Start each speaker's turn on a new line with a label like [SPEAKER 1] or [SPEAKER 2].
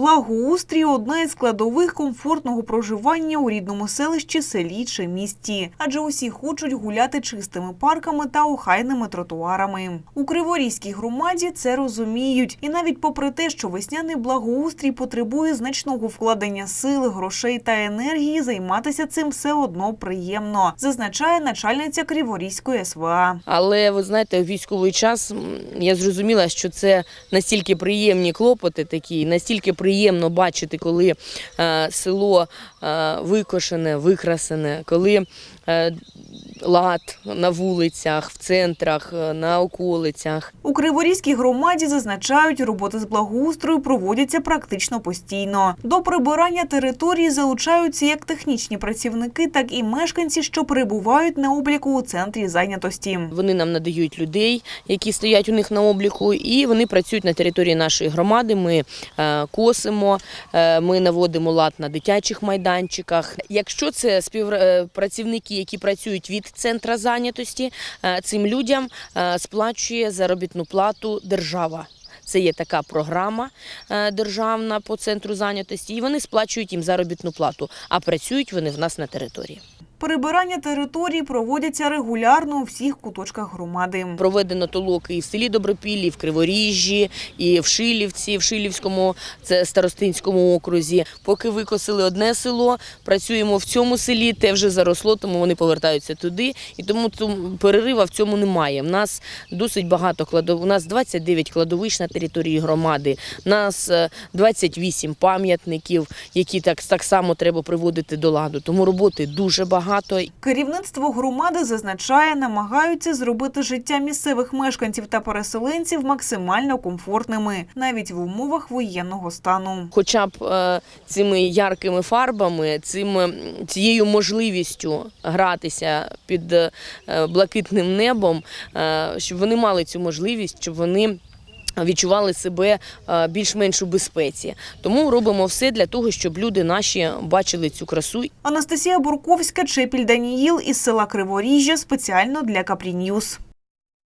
[SPEAKER 1] Благоустрій одна із складових комфортного проживання у рідному селищі, селі чи місті, адже усі хочуть гуляти чистими парками та охайними тротуарами. У Криворізькій громаді це розуміють, і навіть попри те, що весняний благоустрій потребує значного вкладення сил, грошей та енергії, займатися цим все одно приємно, зазначає начальниця Криворізької СВА.
[SPEAKER 2] Але ви знаєте, у військовий час я зрозуміла, що це настільки приємні клопоти такі, настільки приємно бачити, коли е, село е, викошене, викрасене, коли е, лад на вулицях, в центрах, е, на околицях.
[SPEAKER 1] У Криворізькій громаді зазначають, роботи з благоустрою проводяться практично постійно. До прибирання території залучаються як технічні працівники, так і мешканці, що перебувають на обліку у центрі зайнятості.
[SPEAKER 2] Вони нам надають людей, які стоять у них на обліку, і вони працюють на території нашої громади. Ми е, косимо, е, ми наводимо лад на дитячих майданчиках. Якщо це співпрацівники, які працюють від центра зайнятості, е, цим людям е, сплачує заробітну плату держава. Це є така програма е, державна по центру зайнятості, і вони сплачують їм заробітну плату, а працюють вони в нас на території.
[SPEAKER 1] Перебирання територій проводяться регулярно у всіх куточках громади.
[SPEAKER 2] Проведено толоки і в селі Добропіллі, і в Криворіжжі, і в Шилівці, в Шилівському, це Старостинському окрузі. Поки викосили одне село, працюємо в цьому селі, те вже заросло, тому вони повертаються туди. І тому перерива в цьому немає. У нас досить багато кладов. У нас 29 кладовищ на території громади. У нас е, 28 пам'ятників, які так, так само треба приводити до ладу. Тому роботи дуже багато.
[SPEAKER 1] Керівництво громади зазначає, намагаються зробити життя місцевих мешканців та переселенців максимально комфортними, навіть в умовах воєнного стану.
[SPEAKER 2] хоча б е, цими яркими фарбами, цим, цією можливістю гратися під е, блакитним небом, е, щоб вони мали цю можливість, щоб вони. Відчували себе е, більш-менш у безпеці, тому робимо все для того, щоб люди наші бачили цю красу
[SPEAKER 1] Анастасія Бурковська, Чепіль Даніїл із села Криворіжжя спеціально для Капрі Ньюс.